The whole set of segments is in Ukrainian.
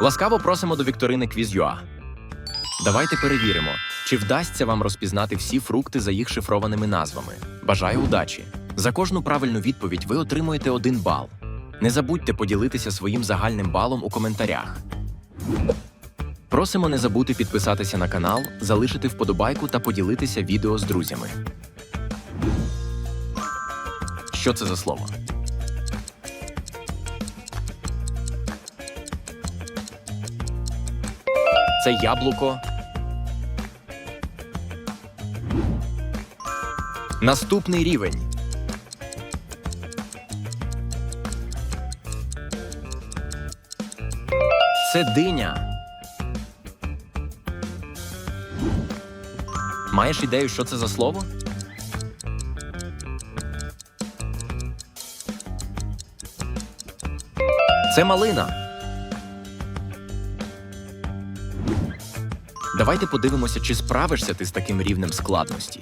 Ласкаво просимо до вікторини Quiz.ua. Давайте перевіримо, чи вдасться вам розпізнати всі фрукти за їх шифрованими назвами. Бажаю удачі! За кожну правильну відповідь ви отримуєте один бал. Не забудьте поділитися своїм загальним балом у коментарях. Просимо не забути підписатися на канал, залишити вподобайку та поділитися відео з друзями. Що це за слово? Це яблуко. Наступний рівень. Це диня. Маєш ідею, що це за слово? Це малина. Давайте подивимося, чи справишся ти з таким рівнем складності.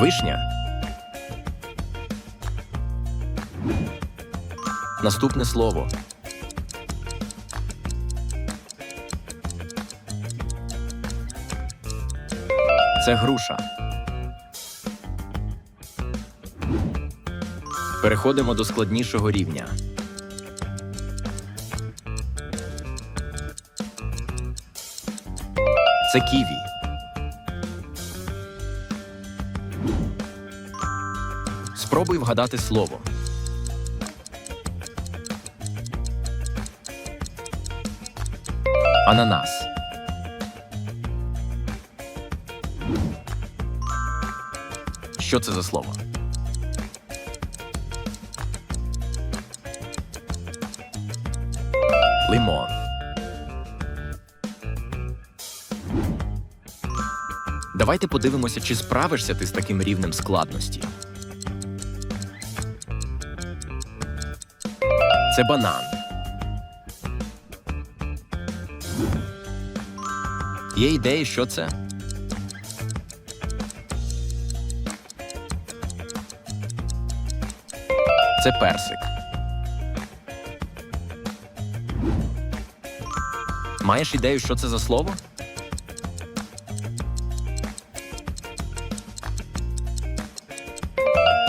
Вишня. Наступне слово. Це груша. Переходимо до складнішого рівня. Це ківі. Спробуй вгадати слово. Ананас. Що це за слово? Давайте подивимося, чи справишся ти з таким рівнем складності. Це банан. Є ідеї, що це? Це персик. Маєш ідею, що це за слово?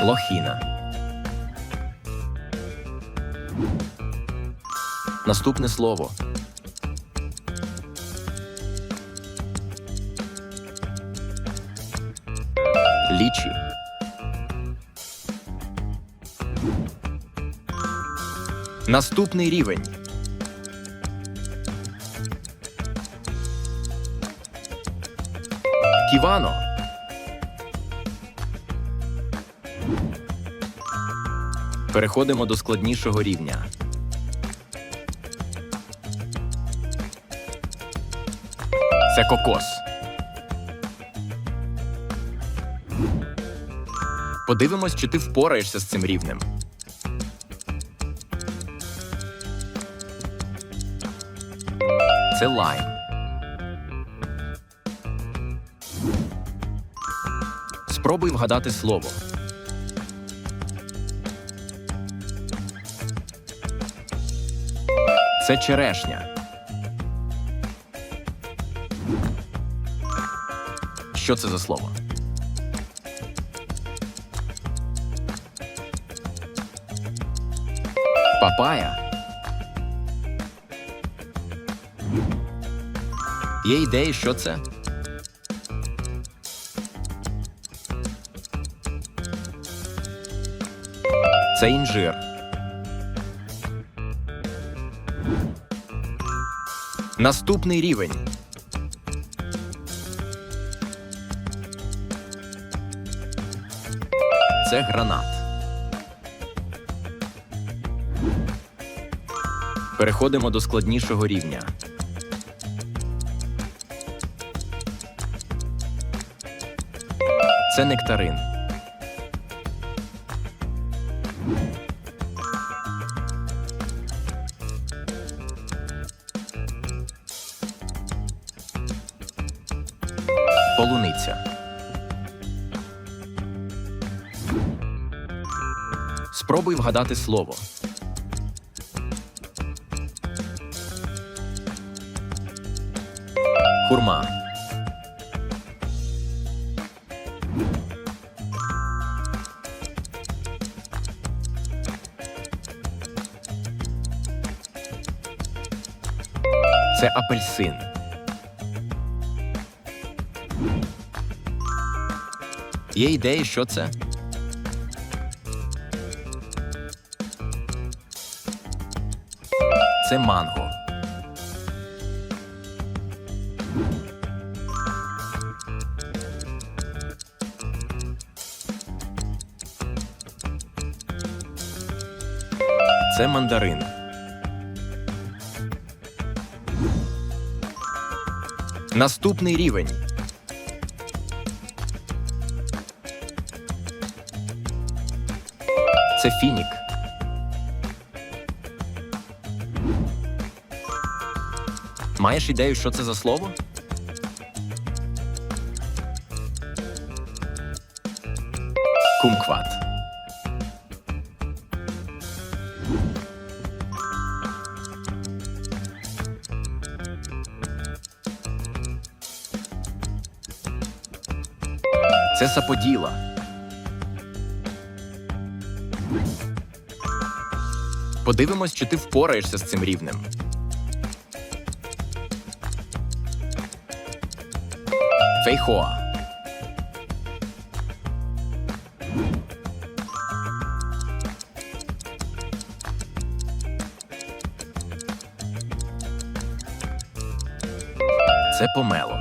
Лохіна. Наступне слово. Лічі. Наступний рівень. Ківано. Переходимо до складнішого рівня. Це кокос. Подивимось, чи ти впораєшся з цим рівнем. Це лайм. Спробуй вгадати слово. Це черешня. Що це за слово? Папая. Є ідеї, що це? Це інжир. Наступний рівень. Це гранат. Переходимо до складнішого рівня. Це нектарин. Полуниця. Спробуй вгадати слово. Хурма. Це апельсин. Є ідеї, що це? Це манго. Це мандарин. Наступний рівень. Це фінік. Маєш ідею, що це за слово? Кумкват. Це саподіла. Подивимось, чи ти впораєшся з цим рівнем. Фейхоа. Це помело.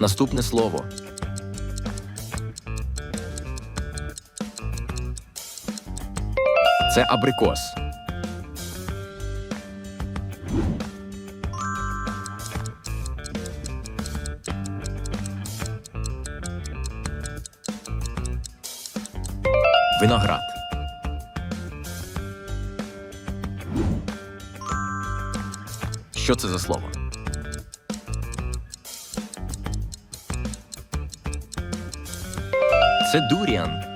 Наступне слово. Це абрикос. Виноград. Що це за слово? Це дуріан.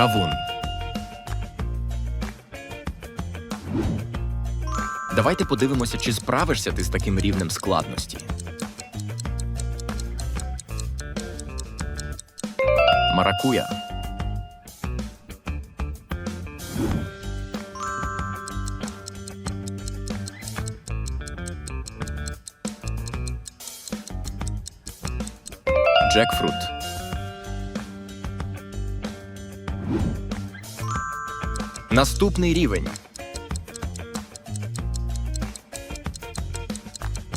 Кавун. Давайте подивимося, чи справишся ти з таким рівнем складності. Маракуя. Джекфрут. Наступний рівень.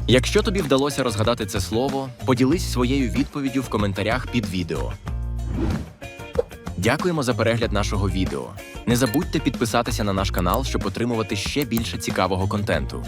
Якщо тобі вдалося розгадати це слово, поділись своєю відповіддю в коментарях під відео. Дякуємо за перегляд нашого відео. Не забудьте підписатися на наш канал, щоб отримувати ще більше цікавого контенту.